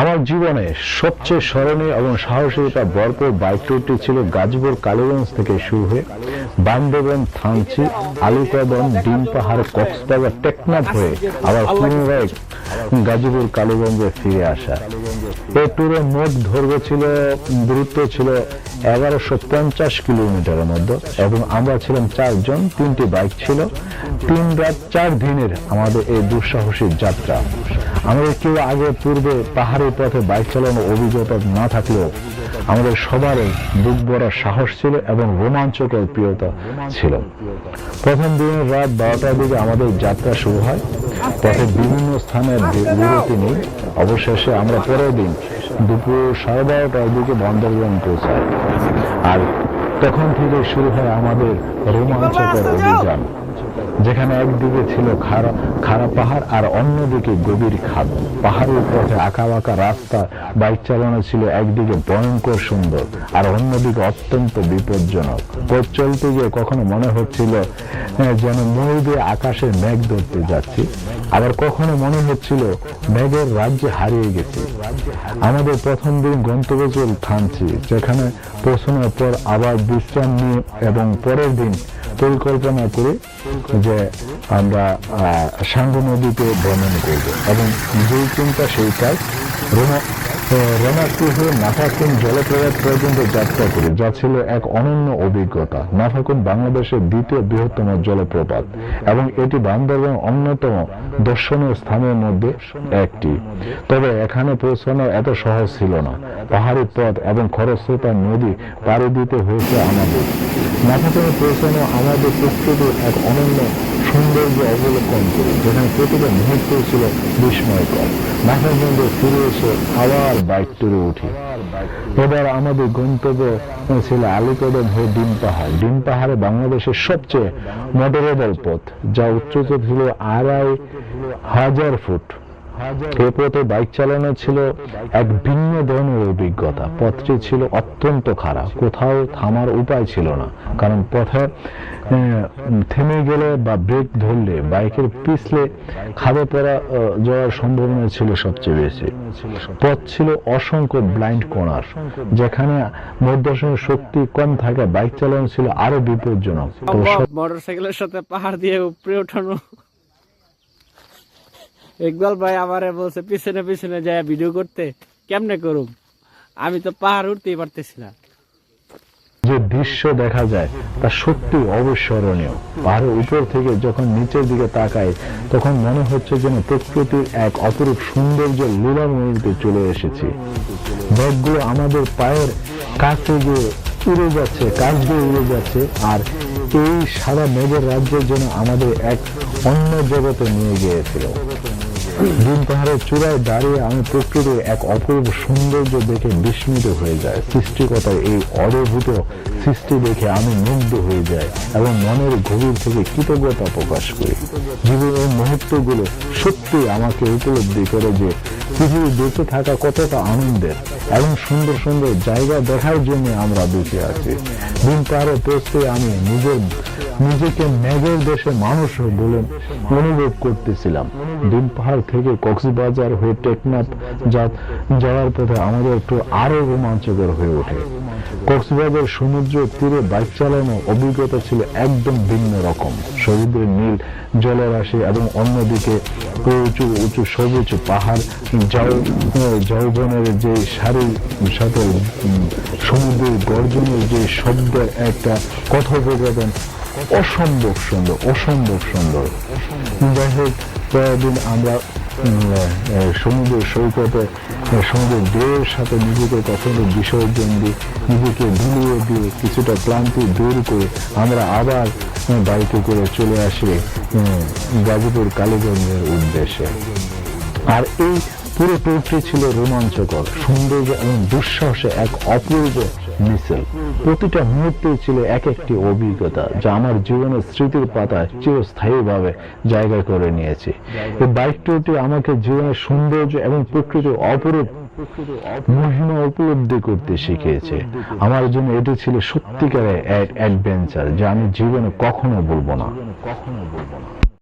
আমার জীবনে সবচেয়ে স্মরণীয় এবং সাহসিকতা ভরপুর বাইক ট্যুরটি ছিল গাজীপুর কালীগঞ্জ থেকে শুরু হয়ে বান্দরবন, থানচি, আলিকদম, ডিম পাহাড়, কক্সবাজার, টেকনাফ হয়ে আবার পুনরায় গাজীপুর কালীগঞ্জে ফিরে আসা। এই ট্যুরের মোট দৈর্ঘ্য ছিল, দূরত্ব ছিল এগারোশো পঞ্চাশ কিলোমিটারের মধ্যে এবং আমরা ছিলাম চারজন, তিনটি বাইক ছিল। তিন রাত, চার দিনের আমাদের এই দুঃসাহসিক যাত্রা। আমাদের কেউ আগে পূর্বে পাহাড়ি পথে বাইক চালানোর অভিজ্ঞতা না থাকলেও আমাদের সবারই বুক ভরা সাহস ছিল এবং রোমাঞ্চকর প্রিয়তা ছিল প্রথম দিনের রাত বারোটার দিকে আমাদের যাত্রা শুরু হয় পথে বিভিন্ন স্থানের বিরতি নেই অবশেষে আমরা পরের দিন দুপুর সাড়ে বারোটার দিকে বান্দরবন পৌঁছাই আর তখন থেকে শুরু হয় আমাদের রোমাঞ্চকর অভিযান যেখানে একদিকে ছিল খাড়া পাহাড় আর অন্যদিকে গভীর খাদ পাহাড়ের পথে আঁকা বাঁকা রাস্তা বাইক চালানো ছিল একদিকে ভয়ঙ্কর সুন্দর আর অন্যদিকে অত্যন্ত বিপজ্জনক। পথ চলতে গিয়ে কখনো মনে হচ্ছিল আহ, যেন মই দিয়ে আকাশে মেঘ ধরতে যাচ্ছি। আবার কখনো মনে হচ্ছিল মেঘের রাজ্যে হারিয়ে গেছি। আমাদের প্রথম দিন গন্তব্যস্থল থানছি যেখানে পৌঁছানোর পর আবার বিশ্রাম নিয়ে এবং পরের দিন পরিকল্পনা করে যে আমরা সাঙ্গ নদীতে ভ্রমণ করব। এবং যেই চিন্তা সেই কাজ রোমাক্রি নাফাকুন জলপ্রপাত পর্যন্ত যাত্রা করি, যা ছিল এক অনন্য অভিজ্ঞতা। নাফাকুন বাংলাদেশের দ্বিতীয় বৃহত্তম জলপ্রপাত এবং এটি বান্দরবান অন্যতম দর্শনীয় স্থানের মধ্যে একটি। তবে এখানে পৌঁছানো এত সহজ ছিল না। পাহাড়ি পথ এবং খরস্রোতা নদী পাড়ি দিতে হয়েছে আমাদের। নাফাকুনে পৌঁছানো আমাদের প্রস্তুতির এক অনন্য সৌন্দর্য অবলোকন করি, যেখানে প্রতিটা মুহূর্ত ছিল বিস্ময়কর। নাফাকুণ্ডে ফিরে এসে আবার বাইক তুলে উঠি। এবার আমাদের গন্তব্য ছিল আলিকদম হয়ে ডিম পাহাড়। ডিম পাহাড়ে বাংলাদেশের সবচেয়ে মডারেবল পথ, যা উচ্চতা ছিল আড়াই হাজার ফুট। এ পথে বাইক চালানো ছিল এক ভিন্ন ধরনের অভিজ্ঞতা। পথটি ছিল অত্যন্ত খারাপ। কোথাও থামার উপায় ছিল না। কারণ পথে থেমে গেলে বা ব্রেক ধরলে, বাইকের পিছলে খাদে পড়া যাওয়ার সম্ভাবনা ছিল সবচেয়ে বেশি। পথ ছিল অসংখ্য ব্লাইন্ড কোনার যেখানে মধ্যসনের শক্তি কম থাকে, বাইক চালানো ছিল আরও বিপজ্জনক। তবে সব- মোটর সাইকেলের সাথে পাহাড় দিয়ে উপরে ওঠানো। ইকবাল ভাই আমারে বলছে, পিছনে পিছনে যায় ভিডিও করতে, কেমনে করুম? আমি তো পাহাড় উঠতেই পারতেছি না যে দৃশ্য দেখা যায়, তা সত্যি অবিস্মরণীয়। পাহাড়ের উপর থেকে যখন নিচের দিকে তাকাই, তখন মনে হচ্ছে যেন প্রকৃতির এক অপরূপ সৌন্দর্য লীলাময়ীতে চলে এসেছি। ব্যাগগুলো আমাদের পায়ের কাছে গিয়ে উড়ে যাচ্ছে, কাছ দিয়ে উড়ে যাচ্ছে, আর এই সারা মেঘের রাজ্যের জন্য আমাদের এক অন্য জগতে নিয়ে গিয়েছিল। দিন পাহাড়ের চূড়ায় দাঁড়িয়ে আমি প্রকৃতির এক অপূর্ব সৌন্দর্য দেখে বিস্মিত হয়ে যায়। সৃষ্টিকতার এই অদ্ভুত সৃষ্টি দেখে আমি মুগ্ধ হয়ে যাই এবং মনের গভীর থেকে কৃতজ্ঞতা প্রকাশ করি। জীবনের এই মুহূর্তগুলো সত্যি আমাকে উপলব্ধি করে যে পৃথিবী বেঁচে থাকা কতটা আনন্দের এবং সুন্দর সুন্দর জায়গা দেখার জন্য আমরা বেঁচে আছি। দিন পাহাড়ে পৌঁছতে আমি নিজের নিজেকে মেঘের দেশে মানুষ বলে অনুভব করতেছিলাম। দিন পাহাড় থেকে কক্সবাজার হয়ে টেকনাফ যা- যাওয়ার পথে আমাদের একটু আরও রোমাঞ্চকর হয়ে ওঠে। কক্সবাজার সমুদ্র তীরে বাইক চালানো অভিজ্ঞতা ছিল একদম ভিন্ন রকম। সমুদ্রের নীল জলরাশি এবং অন্যদিকে উঁচু উঁচু সবুজ পাহাড় যাও যৌবনের যে সারির সাথে সমুদ্রের গর্জনের যে শব্দের একটা কথোপকথন অসম্ভব সুন্দর অসম্ভব সুন্দর। যাই হোক পরের আমরা সমুদ্র সৈকতে সমুদ্রের ঢেউয়ের সাথে নিজেকে কখনো বিসর্জন দিই নিজেকে ভুলিয়ে দিয়ে কিছুটা ক্লান্তি দূর করে আমরা আবার বাইকে করে চলে আসি গাজীপুর কালীগঞ্জের উদ্দেশ্যে। আর এই পুরো ট্যুরটি ছিল রোমাঞ্চকর, সৌন্দর্য এবং দুঃসাহসে এক অপূর্ব মিছিল। প্রতিটা মুহূর্তে ছিল এক একটি অভিজ্ঞতা যা আমার জীবনের স্মৃতির পাতায় চিরস্থায়ীভাবে জায়গা করে নিয়েছে। এই বাইক ট্যুরটি আমাকে জীবনের সৌন্দর্য এবং প্রকৃতির অপরূপ মহিমা উপলব্ধি করতে শিখিয়েছে। আমার জন্য এটি ছিল সত্যিকারের এক অ্যাডভেঞ্চার যা আমি জীবনে কখনো বলব না।